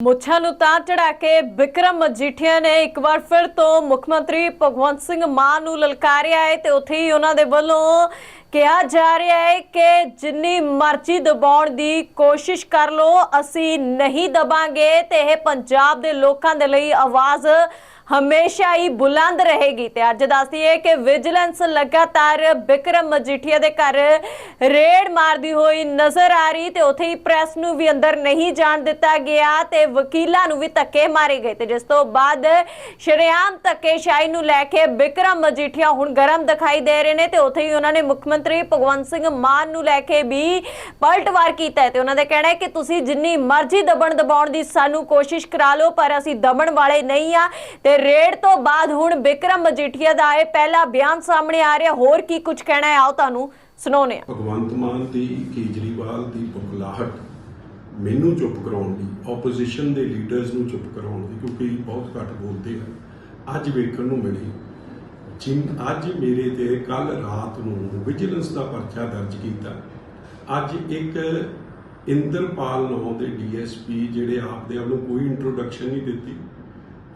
ਮੁੱਛਾਂ ਨੂੰ ਤਾਂ ਚੜਾ ਕੇ ਵਿਕਰਮ ਮਜੀਠੀਆ ਨੇ ਇੱਕ ਵਾਰ ਫਿਰ ਤੋਂ ਮੁੱਖ ਮੰਤਰੀ ਭਗਵੰਤ ਸਿੰਘ ਮਾਨ ਨੂੰ ਲਲਕਾਰਿਆ ਹੈ ਤੇ ਉੱਥੇ ਹੀ ਉਹਨਾਂ ਦੇ ਵੱਲੋਂ ਕਿਹਾ ਜਾ ਰਿਹਾ ਹੈ ਕਿ ਜਿੰਨੀ ਮਰਜ਼ੀ ਦਬਾਉਣ ਦੀ ਕੋਸ਼ਿਸ਼ ਕਰ ਲੋ ਅਸੀਂ ਨਹੀਂ ਦਬਾਂਗੇ ਤੇ ਇਹ ਪੰਜਾਬ ਦੇ ਲੋਕਾਂ ਦੇ ਲਈ ਆਵਾਜ਼ ਹਮੇਸ਼ਾ ਹੀ ਬੁਲੰਦ ਰਹੇਗੀ ਤੇ ਅੱਜ ਦੱਸਦੀਏ ਕਿ ਵਿਜੀਲੈਂਸ ਲਗਾਤਾਰ ਬਿਕਰਮ ਮਜੀਠੀਆ ਦੇ ਘਰ ਰੇਡ ਮਾਰਦੀ ਹੋਈ ਨਜ਼ਰ ਆ ਰਹੀ ਤੇ ਉੱਥੇ ਹੀ ਪ੍ਰੈਸ ਨੂੰ ਵੀ ਅੰਦਰ ਨਹੀਂ ਜਾਣ ਦਿੱਤਾ ਗਿਆ ਤੇ ਵਕੀਲਾਂ ਨੂੰ ਵੀ ਧੱਕੇ ਮਾਰੇ ਗਏ ਤੇ ਜਿਸ ਤੋਂ ਬਾਅਦ ਸ਼ਰੇਆਮ ਧੱਕੇਸ਼ਾਹੀ ਨੂੰ ਲੈ ਕੇ ਬਿਕਰਮ ਮਜੀਠੀਆ ਹੁਣ ਗਰਮ ਦਿਖਾਈ ਦੇ ਰਹੇ ਨੇ ਤੇ ਉੱਥੇ ਹੀ ਉਹਨਾਂ ਨੇ ਮੁੱਖ ਮੰਤਰੀ ਭਗਵੰਤ ਸਿੰਘ ਮਾਨ ਨੂੰ ਲੈ ਕੇ ਵੀ ਪਲਟਵਾਰ ਕੀਤਾ ਹੈ ਤੇ ਉਹਨਾਂ ਦਾ ਕਹਿਣਾ ਹੈ ਕਿ ਤੁਸੀਂ ਜਿੰਨੀ ਮਰਜ਼ੀ ਦਬਣ ਦਬਾਉਣ ਦੀ ਸਾਨੂੰ ਕੋਸ਼ਿਸ਼ ਕਰਾ ਲਓ, ਪਰ ਅਸੀਂ ਦਬਣ ਵਾਲੇ ਨਹੀਂ ਆ ਤੇ ਰੇਡ ਤੋਂ ਬਾਅਦ ਹੁਣ ਬਿਕਰਮ ਮਜੀਠੀਆ ਦਾ ਇਹ ਪਹਿਲਾ ਬਿਆਨ ਸਾਹਮਣੇ ਆ ਰਿਹਾ। ਹੋਰ ਕੀ ਕੁਝ ਕਹਿਣਾ ਹੈ? ਆਓ ਤੁਹਾਨੂੰ ਸੁਣਾਉਂਦੇ ਹਾਂ। ਭਗਵੰਤ ਮਾਨ ਦੀ ਕੇਜਰੀਵਾਲ ਦੀ ਬੁਖਲਾਹਟ ਮੈਨੂੰ ਚੁੱਪ ਕਰਾਉਣ ਦੀ ਆਪੋਜੀਸ਼ਨ ਦੇ ਲੀਡਰਸ ਨੂੰ ਚੁੱਪ ਕਰਾਉਣ ਦੀ ਕਿਉਂਕਿ ਬਹੁਤ ਘੱਟ ਬੋਲਦੇ ਆ। ਅੱਜ ਵੇਖਣ ਨੂੰ ਮਿਲੀ, ਜਿਨ ਅੱਜ ਮੇਰੇ ਤੇ ਕੱਲ ਰਾਤ ਨੂੰ ਵਿਜੀਲੈਂਸ ਦਾ ਪਰਚਾ ਦਰਜ ਕੀਤਾ। ਅੱਜ ਇੱਕ ਇੰਦਰਪਾਲ ਨਾਂ ਦੇ ਡੀਐਸਪੀ ਜਿਹੜੇ ਆਪਦੇ ਆਪ ਨੂੰ ਕੋਈ ਇੰਟਰੋਡਕਸ਼ਨ ਨਹੀਂ ਦਿੱਤੀ।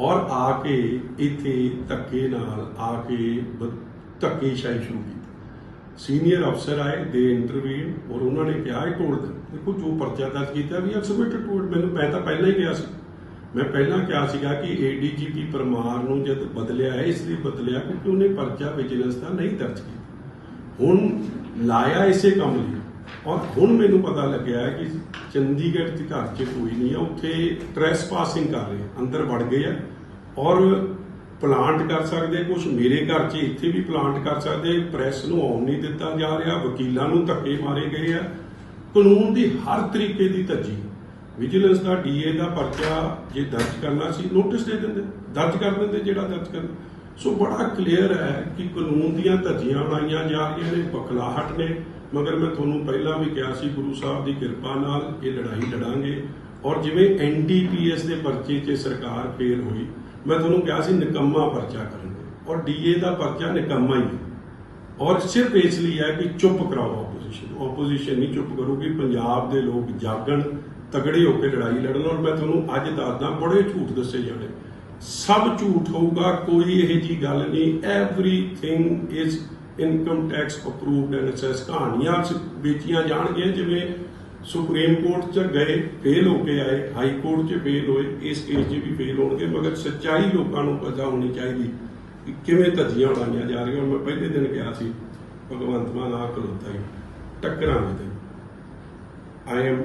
ਔਰ ਆ ਕੇ ਇੱਥੇ ਧੱਕੇ ਨਾਲ ਆ ਕੇ ਬ- ਧੱਕੇਸ਼ਾਹੀ ਸ਼ੁਰੂ ਕੀਤੀ। ਸੀਨੀਅਰ ਅਫਸਰ ਆਏ, ਦੇ ਇੰਟਰਵਿਊ ਔਰ ਉਹਨਾਂ ਨੇ ਕਿਹਾ, ਇਹ ਟੋਲ ਦੇ। ਦੇਖੋ, ਜੋ ਪਰਚਾ ਦਰਜ ਕੀਤਾ ਵੀ ਸਬਮਿਟਡ ਟੂ ਮੈਨੂੰ ਮੈਂ ਤਾਂ ਪਹਿਲਾਂ ਹੀ ਕਿਹਾ ਸੀ। ਮੈਂ ਪਹਿਲਾਂ ਕਿਹਾ ਸੀਗਾ ਕਿ ਏਡੀਜੀਪੀ ਪਰਮਾਰ ਨੂੰ ਜਦ ਬਦਲਿਆ ਹੈ, ਇਸ ਲਈ ਬਦਲਿਆ, ਕਿਉਂਕਿ ਉਹਨੇ ਪਰਚਾ ਵਿਜੀਲੈਂਸ ਦਾ ਨਹੀਂ ਦਰਜ ਕੀਤਾ। ਹੁਣ ਲਾਇਆ ਇਸੇ ਕੰਮ ਲਈ। ਔਰ ਹੁਣ ਮੈਨੂੰ ਪਤਾ ਲੱਗਿਆ ਹੈ ਕਿ ਚੰਡੀਗੜ੍ਹ ਦੇ ਘਰ 'ਚ ਕੋਈ ਨਹੀਂ ਹੈ। ਉੱਥੇ ਟ੍ਰੈਸਪਾਸਿੰਗ ਕਰ ਰਹੇ ਅੰਦਰ ਵੜ ਗਏ ਆ। ਔਰ ਪਲਾਂਟ ਕਰ ਸਕਦੇ ਕੁਝ ਮੇਰੇ ਘਰ 'ਚ ਇੱਥੇ ਵੀ ਪਲਾਂਟ ਕਰ ਸਕਦੇ ਪ੍ਰੈਸ ਨੂੰ ਆਉਣ ਨਹੀਂ ਦਿੱਤਾ ਜਾ ਰਿਹਾ, ਵਕੀਲਾਂ ਨੂੰ ਧੱਕੇ ਮਾਰੇ ਗਏ ਆ। ਕਾਨੂੰਨ ਦੀ ਹਰ ਤਰੀਕੇ ਦੀ ਧੱਜੀ। ਵਿਜੀਲੈਂਸ ਦਾ ਡੀਏ ਦਾ ਪਰਚਾ ਜੇ ਦਰਜ ਕਰਨਾ ਸੀ ਨੋਟਿਸ ਦੇ ਦਿੰਦੇ, ਦਰਜ ਕਰ ਦਿੰਦੇ ਜਿਹੜਾ ਦਰਜ ਕਰਨਾ। ਸੋ ਬੜਾ ਕਲੀਅਰ ਹੈ ਕਿ ਕਾਨੂੰਨ ਦੀਆਂ ਧੱਜੀਆਂ ਉਡਾਈਆਂ ਜਾ ਰਹੀਆਂ ਨੇ, ਬਖਲਾਹਟ ਨੇ। ਮਗਰ ਮੈਂ ਤੁਹਾਨੂੰ ਪਹਿਲਾਂ ਵੀ ਕਿਹਾ ਸੀ, ਗੁਰੂ ਸਾਹਿਬ ਦੀ ਕਿਰਪਾ ਨਾਲ ਇਹ ਲੜਾਈ ਲੜਾਂਗੇ। ਔਰ ਜਿਵੇਂ ਐਨਡੀਪੀਐਸ ਦੇ ਪਰਚੇ 'ਚ ਸਰਕਾਰ ਫੇਲ ਹੋਈ, ਮੈਂ ਤੁਹਾਨੂੰ ਕਿਹਾ ਸੀ ਨਿਕੰਮਾ ਪਰਚਾ ਕਰਨਗੇ ਔਰ ਡੀਏ ਦਾ ਪਰਚਾ ਨਿਕੰਮਾ ਹੀ ਹੈ। ਔਰ ਸਿਰਫ ਇਸ ਲਈ ਹੈ ਕਿ ਚੁੱਪ ਕਰਾਓ ਆਪੋਜੀਸ਼ਨ ਆਪੋਜੀਸ਼ਨ ਨਹੀਂ ਚੁੱਪ ਕਰੂਗੀ, ਪੰਜਾਬ ਦੇ ਲੋਕ ਜਾਗਣ, ਤਗੜੇ ਹੋ ਕੇ ਲੜਾਈ ਲੜਨ। ਔਰ ਮੈਂ ਤੁਹਾਨੂੰ ਅੱਜ ਦੱਸਦਾ, ਬੜੇ ਝੂਠ ਦੱਸੇ ਜਾਣੇ। ਸਭ ਝੂਠ ਹੋਊਗਾ, ਕੋਈ ਇਹ ਜੀ ਗੱਲ ਨਹੀਂ। Everything is income tax approved and assess ਕਹਾਣੀਆਂ ਚ ਵੇਚੀਆਂ ਜਾਣਗੀਆਂ, ਜਿਵੇਂ ਸੁਪਰੀਮ ਕੋਰਟ ਚ ਗਏ, ਫੇਲ ਹੋ ਕੇ ਆਏ, ਹਾਈ ਕੋਰਟ ਚ ਫੇਲ ਹੋਏ, ਇਸ ਕੇਸ 'ਚ ਵੀ ਫੇਲ ਹੋਣਗੇ, ਮਗਰ ਸੱਚਾਈ ਲੋਕਾਂ ਨੂੰ ਪਤਾ ਹੋਣੀ ਚਾਹੀਦੀ ਕਿ ਕਿਵੇਂ ਧੱਜੀਆਂ ਉਡਾਈਆਂ ਜਾ ਰਹੀਆਂ। ਮੈਂ ਪਹਿਲੇ ਦਿਨ ਕਿਹਾ ਸੀ, ਭਗਵੰਤ ਮਾਨ ਆ ਖਲੋਤਾ ਹੀ, ਟੱਕਰਾਂਗੇ ਤੇ। ਆਈ ਐਮ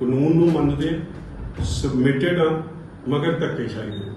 ਕਾਨੂੰਨ ਨੂੰ ਮੰਨਦੇ ਸਬਮਿਟਡ ਆ ਮਗਰ ਧੱਕੇਸ਼ਾਹੀ ਦੇ।